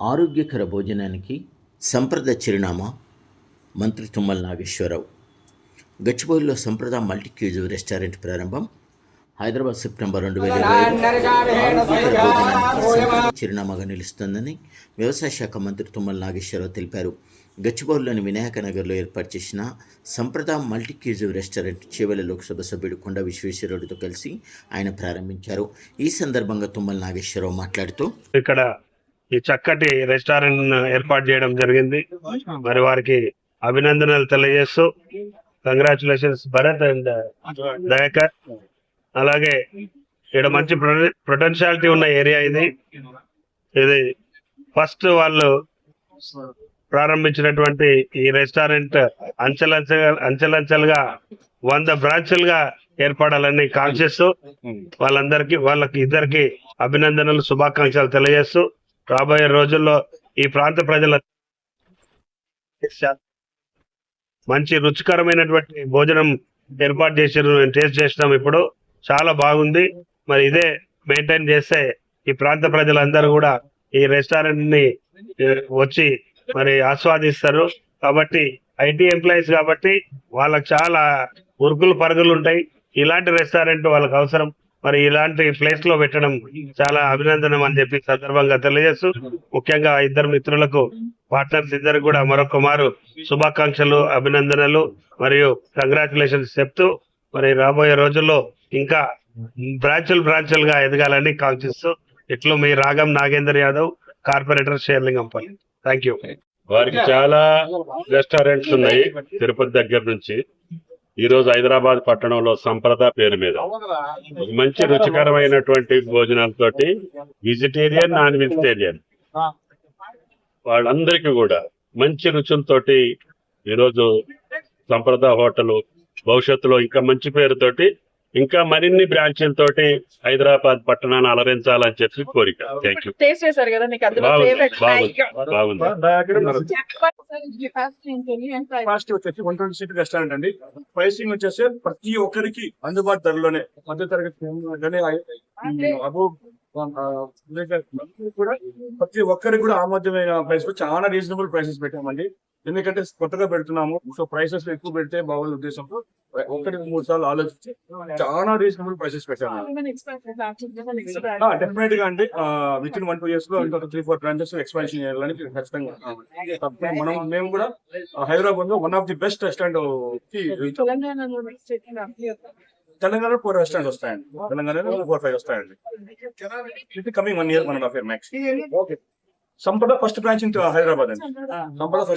ఆరోగ్యకర భోజనానికి సంప్రద చిరునామా మంత్రి తుమ్మల నాగేశ్వరరావు. గచ్చిబౌలిలో సంప్రద మల్టీక్యూజ్ రెస్టారెంట్ ప్రారంభం. హైదరాబాద్ సెప్టెంబర్ రెండు వేల ఇరవై చిరునామాగా నిలుస్తుందని వ్యవసాయ శాఖ మంత్రి తుమ్మల నాగేశ్వరరావు తెలిపారు. గచ్చిబౌలిలోని వినాయక నగర్లో ఏర్పాటు చేసిన సంప్రద మల్టీక్యూజివ్ రెస్టారెంట్ చేవెల లోక్సభ సభ్యుడు కొండ విశ్వేశ్వరరావుతో కలిసి ఆయన ప్రారంభించారు. ఈ సందర్భంగా తుమ్మల నాగేశ్వరరావు మాట్లాడుతూ ఇక్కడ ఈ చక్కటి రెస్టారెంట్ ఏర్పాటు చేయడం జరిగింది. మరి వారికి అభినందనలు తెలియజేస్తూ కంగ్రాచులేషన్స్ భరత్ అండ్ దయాకర్. అలాగే ఇక్కడ మంచి పొటెన్షియాలిటీ ఉన్న ఏరియా ఇది. ఇది ఫస్ట్ వాళ్ళు ప్రారంభించినటువంటి ఈ రెస్టారెంట్ అంచెలంచె అంచెలంచెలుగా వంద బ్రాంచులుగా ఏర్పడాలని కాంక్షిస్తూ వాళ్ళందరికీ వాళ్ళకి ఇద్దరికి అభినందనలు శుభాకాంక్షలు తెలియజేస్తూ రాబోయే రోజుల్లో ఈ ప్రాంత ప్రజల మంచి రుచికరమైనటువంటి భోజనం ఏర్పాటు చేసారు నేను టేస్ట్ చేసినాం ఇప్పుడు. చాలా బాగుంది. మరి ఇదే మెయింటైన్ చేస్తే ఈ ప్రాంత ప్రజలందరూ కూడా ఈ రెస్టారెంట్ని వచ్చి మరి ఆస్వాదిస్తారు. కాబట్టి ఐటీ ఎంప్లాయీస్ కాబట్టి వాళ్ళకి చాలా ఉరుకులు పరుగులు ఉంటాయి. ఇలాంటి రెస్టారెంట్ వాళ్ళకి అవసరం మరి ఇలాంటి ప్లేస్లో పెట్టడం చాలా అభినందనం అని చెప్పి సందర్భంగా తెలియజేస్తూ ముఖ్యంగా ఇద్దరు మిత్రులకు పార్ట్నర్స్ ఇద్దరు కూడా మరొక మారు శుభాకాంక్షలు అభినందనలు మరియు కంగ్రాచులేషన్స్ చెప్తూ మరి రాబోయే రోజుల్లో ఇంకా బ్రాంచులు బ్రాంచులుగా ఎదగాలని కాంక్షిస్తూ ఇట్లు మీ Ragam Nagender Yadav corporator Serilingampally. Thank you వారికి చాలా రెస్టారెంట్స్ ఉన్నాయి తిరుపతి దగ్గర నుంచి. ఈ రోజు హైదరాబాద్ పట్టణంలో సంప్రద పేరు మీద. మంచి రుచికరమైనటువంటి భోజనాలతోటి వెజిటేరియన్ నాన్ వెజిటేరియన్ వాళ్ళందరికీ కూడా మంచి రుచులతోటి ఈరోజు సంప్రద హోటల్ భవిష్యత్తులో ఇంకా మంచి పేరుతోటి ఇంకా మరిన్ని బ్రాంచీలతోటి హైదరాబాద్ పట్టణాన్ని అలరించాలని చెప్పి కోరిక. థ్యాంక్ యూ టేస్ట్ చేశారు కదా నీకు అందులో బాగుంది. ఫేవరెట్ బాగుంది. బాగుంది. ఫాస్ట్ వచ్చేసి వన్ ట్వంటీ సీట్ రెస్టారెంట్ అండి. ప్రైసింగ్ వచ్చేసి ప్రతి ఒక్కరికి అందుబాటు ధరలోనే మధ్య తరగతి అబో కూడా ప్రతి ఒక్కరికి కూడా ఆమోదమైన ప్రైస్ చాలా రీజనబుల్ ప్రైసెస్ పెట్టామండి. ఎందుకంటే కొత్తగా పెడుతున్నాము. సో ప్రైసెస్ ఎక్కువ పెడితే బాగుంది ఉద్దేశంతో. ఒకటి మూడు సార్లు ఆలోచించి చాలా రీజనబుల్ ప్రైసెస్ పెట్టాము డెఫినెట్గా అండి. విత్ ఇన్ వన్ టూ ఇయర్స్లో ఇంకొక త్రీ ఫోర్ బ్రాంచెస్ ఎక్స్పాన్షన్ చేయాలని ఖచ్చితంగా మనం మేము కూడా హైదరాబాద్లో one of the best restaurant Telangana four restaurant వస్తాయండి. తెలంగాణలో ఫోర్ ఫైవ్ వస్తాయండి. ఇది coming one year one and half year max Sampada first branch in Hyderabad అండి. సంపద. ఫస్ట్